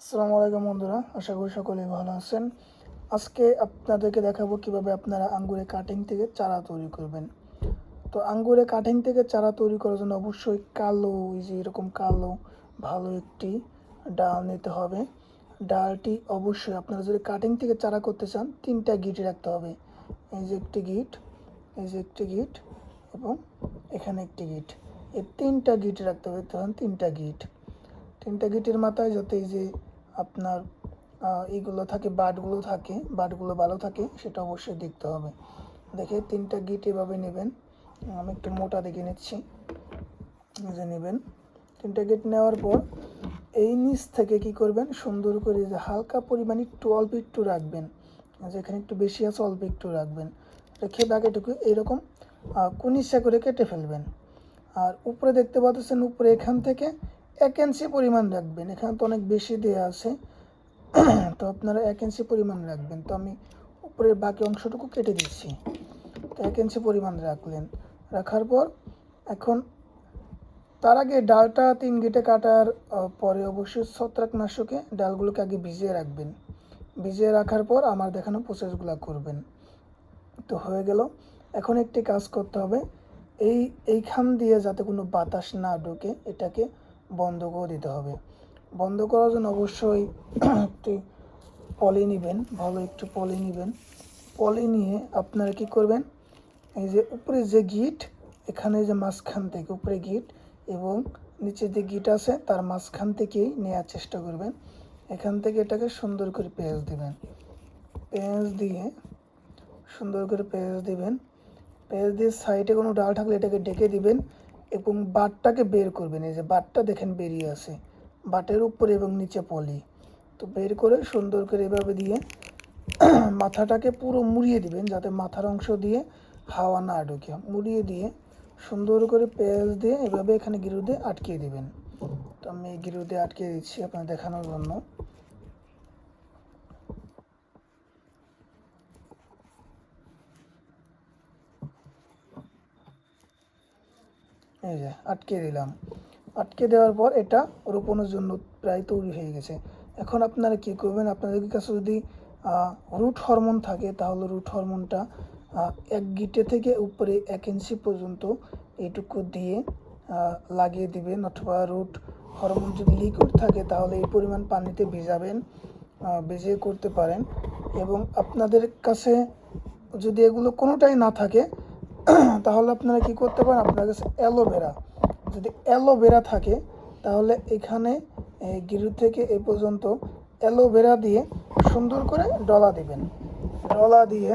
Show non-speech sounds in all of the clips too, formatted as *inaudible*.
আসসালামু আলাইকুম বন্ধুরা, আশা করি সকলেই ভালো আছেন। আজকে আপনাদেরকে দেখাবো কীভাবে আপনারা আঙ্গুরে কাটিং থেকে চারা তৈরি করবেন। তো আঙ্গুরে কাটিং থেকে চারা তৈরি করার জন্য অবশ্যই কালো, এই যে এরকম কালো, ভালো একটি ডাল নিতে হবে। ডালটি অবশ্যই আপনারা যদি কাটিং থেকে চারা করতে চান, তিনটা গিট রাখতে হবে। এই যে একটি গিট এই যে একটি গিট এবং এখানে একটি গিট এই তিনটা গিট রাখতে হবে তখন তিনটা গিট তিনটা গিটের মাথায় যাতে এই যে আপনার আহ, এইগুলো থাকে বাটগুলো থাকে বাটগুলো ভালো থাকে সেটা অবশ্যই দেখতে হবে। দেখে তিনটা গিট এভাবে নেবেন। আমি একটু মোটা দেখে নিচ্ছি। যে নেবেন। তিনটা গিট নেওয়ার পর এই নিচ থেকে কি করবেন? সুন্দর করে যে হালকা পরিমাণে একটু অল্প একটু রাখবেন। যেখানে একটু বেশি আছে অল্প একটু রাখবেন। রেখে বাকিটুকু এরকম কুনিশা করে কেটে ফেলবেন। আর উপরে দেখতে পাচ্ছেন উপরে এখান থেকে এক ইঞ্চি পরিমাণ রাখবেন, এখানে তো অনেক বেশি দেওয়া আছে। তো আপনারা এক ইঞ্চি পরিমাণ রাখবেন। তো আমি উপরের বাকি অংশটুকু কেটে দিচ্ছি। তো এক ইঞ্চি পরিমাণ রাখলেন। রাখার পর এখন তার আগে ডালটা তিন গেটে কাটার পরে অবশ্যই ছত্রাকনাশকে ডালগুলোকে আগে ভিজিয়ে রাখবেন। ভিজিয়ে রাখার পর আমার দেখানো প্রসেসগুলো করবেন। তো হয়ে গেল। এখন একটি কাজ করতে হবে। এই, এইখান দিয়ে যাতে কোনো বাতাস না ঢোকে, এটাকে বন্ধ করে দিতে হবে। বন্ধ করার জন্য অবশ্যই *clears throat* একটি পলি নেবেন, ভালো একটু পলি নেবেন। পলি নিয়ে আপনারা কি করবেন, এই যে উপরে যে গিট, এখানে যে মাঝখান থেকে উপরে গিট এবং নিচে যে গিট আছে, তার মাঝখান থেকেই নেওয়ার চেষ্টা করবেন। এখান থেকে এটাকে সুন্দর করে পেঁয়াজ দেবেন। পেঁয়াজ দিয়ে সুন্দর করে পেঁয়াজ দিবেন। পেঁয়াজ দিয়ে সাইডে কোনো ডাল থাকলে এটাকে ডেকে দিবেন। এবং বাটটাকে বের করবেন, এই যে বাটটা দেখেন বেরিয়ে আসে বাটের উপরে এবং নিচে পলি। তো বের করে সুন্দর করে এভাবে দিয়ে *clears throat* মাথাটাকে পুরো মুড়িয়ে দিবেন, যাতে মাথার অংশ দিয়ে হাওয়া না ঢুকে। মুড়িয়ে দিয়ে সুন্দর করে পেঁয়াজ দিয়ে এভাবে এখানে গিরু দিয়ে আটকিয়ে দিবেন। তো আমি এই গিরু দিয়ে আটকিয়ে দিচ্ছি আপনার দেখানোর জন্য। এই যে, আটকে দিলাম। আটকে দেওয়ার পর এটা রোপণের জন্য প্রায় তৈরি হয়ে গেছে। এখন আপনারা কি করবেন? আপনাদের কাছে যদি রুট হরমোন থাকে, তাহলে রুট হরমোনটা এক গিটে থেকে উপরে এক ইঞ্চি পর্যন্ত এইটুকু দিয়ে লাগিয়ে দিবেন। অথবা রুট হরমোন যদি লিকুইড থাকে, তাহলে এই পরিমাণ পানিতে ভিজাবেন ভিজিয়ে করতে পারেন। এবং আপনাদের কাছে যদি এগুলো কোনোটাই না থাকে *clears throat* তাহলে আপনারা কি করতে পারেন? আপনার কাছে অ্যালোভেরা। যদি অ্যালোভেরা থাকে, তাহলে এখানে গিরু থেকে এ পর্যন্ত অ্যালোভেরা দিয়ে সুন্দর করে ডলা দিবেন। ডলা দিয়ে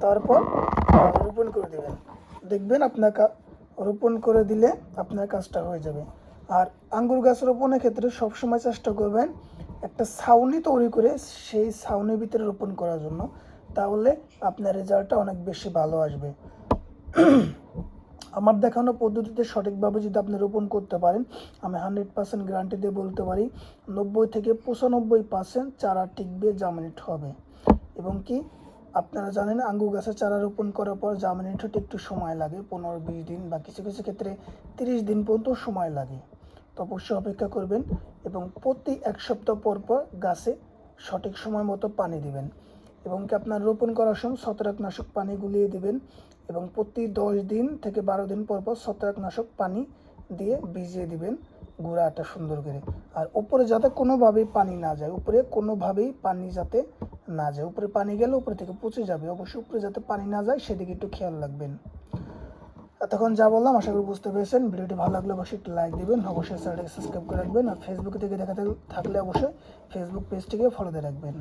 তারপর রোপণ করে দিবেন। দেখবেন আপনার রোপণ করে দিলে আপনার কাজটা হয়ে যাবে। আর আঙ্গুর গাছ রোপণের ক্ষেত্রে সবসময় চেষ্টা করবেন একটা ছাউনি তৈরি করে সেই ছাউনির ভিতরে রোপণ করার জন্য। তাহলে আপনার রেজাল্টটা অনেক বেশি ভালো আসবে। *clears throat* আমার দেখানো পদ্ধতিতে সঠিকভাবে যদি আপনি রোপণ করতে পারেন, আমি হান্ড্রেড পার্সেন্ট গ্যারান্টি দিয়ে বলতে পারি, নব্বই থেকে পঁচানব্বই পার্সেন্ট চারা টিকবে জার্মিনেট হবে। এবং কি, আপনারা জানেন আঙ্গুর গাছের চারা রোপণ করার পর জার্মিনেট হতে একটু সময় লাগে, পনেরো বিশ দিন বা কিছু কিছু ক্ষেত্রে তিরিশ দিন পর্যন্ত সময় লাগে। তো অবশ্যই অপেক্ষা করবেন এবং প্রতি এক সপ্তাহ পর পর গাছে সঠিক সময় মতো পানি দিবেন। এবং কি আপনার রোপণ করার সময় ছত্রাকনাশক পানি গুলিয়ে দিবেন এবং প্রতি দশ দিন থেকে বারো দিন পর পর ছত্রাকনাশক পানি দিয়ে ভিজিয়ে দিবেন গুঁড়াটা সুন্দর করে। আর উপরে যাতে কোনোভাবেই পানি না যায়, উপরে কোনোভাবেই পানি যাতে না যায়, উপরে পানি গেলে উপরে থেকে পচে যাবে, অবশ্যই উপরে যাতে পানি না যায় সেদিকে একটু খেয়াল রাখবেন। এতক্ষণ যা বললাম, আশা করি বুঝতে পেরেছেন। ভিডিওটি ভালো লাগলে অবশ্যই একটু লাইক দিবেন, অবশ্যই চ্যানেলটাকে সাবস্ক্রাইব করে রাখবেন, আর ফেসবুকে থেকে দেখা থাকলে অবশ্যই ফেসবুক পেজটিকে ফলো দিয়ে রাখবেন।